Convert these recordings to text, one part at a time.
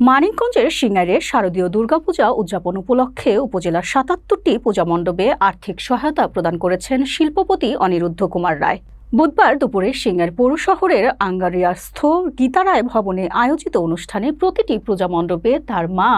মানিকগঞ্জের সিঙ্গারে শারদীয় দুর্গাপূজা উদযাপন উপলক্ষে উপজেলার সাতাত্তরটি পূজা মণ্ডপে আর্থিক সহায়তা প্রদান করেছেন শিল্পপতি অনিরুদ্ধ কুমার রায়। বুধবার দুপুরে সিঙ্গার পৌর শহরের আঙ্গারিয়াস্থ গীতা রায় ভবনে আয়োজিত অনুষ্ঠানে প্রতিটি পূজা মণ্ডপে তার মা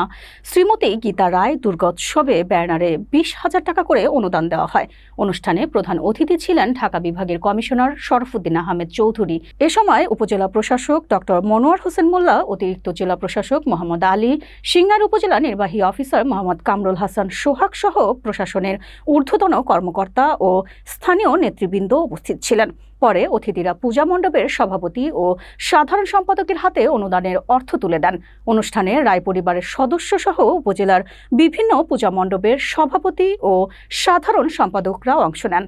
শ্রীমতী গীতা রায় দুর্গোৎসবে ব্যানারে বিশ হাজার টাকা করে অনুদান দেওয়া হয়। অনুষ্ঠানে প্রধান অতিথি ছিলেন ঢাকা বিভাগের কমিশনার শরফুদ্দিন আহমেদ চৌধুরী। এ সময় উপজেলা প্রশাসক ডক্টর মনোয়ার হোসেন মোল্লা, অতিরিক্ত জেলা প্রশাসক মোহাম্মদ আলী, সিঙ্গার উপজেলা নির্বাহী অফিসার মোহাম্মদ কামরুল হাসান সোহাগ সহ প্রশাসনের ঊর্ধ্বতন কর্মকর্তা ও স্থানীয় নেতৃবৃন্দ উপস্থিত ছিলেন। পরে অতিথিরা পূজা মণ্ডপের সভাপতি ও সাধারণ সম্পাদকের হাতে অনুদানের অর্থ তুলে দেন। অনুষ্ঠানে রায় পরিবারের সদস্য সহ উপজেলার বিভিন্ন পূজা মণ্ডপের সভাপতি ও সাধারণ সম্পাদকরা অংশ নেন।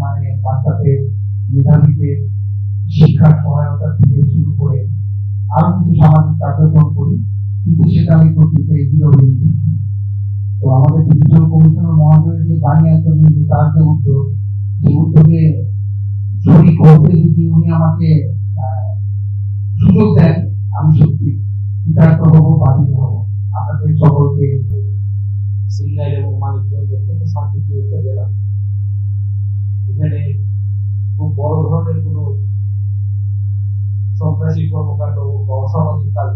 মানে তো আমাদের ডিভিশন কমিশনার মহোদয়ের যে বানিয়াচলের যে তার যে উদ্যোগে করতে উনি আমাকে সুযোগ দেন, আমি সত্যি হব বাধিত হব। আপনাদের সকলকে সিঙ্গাইল এবং মানিকগঞ্জ অত্যন্ত শান্তিপ্রিয় একটা জেলা। এখানে খুব বড় ধরনের কোনো সন্ত্রাসী কর্মকাণ্ড বা অসামাজিক কাজ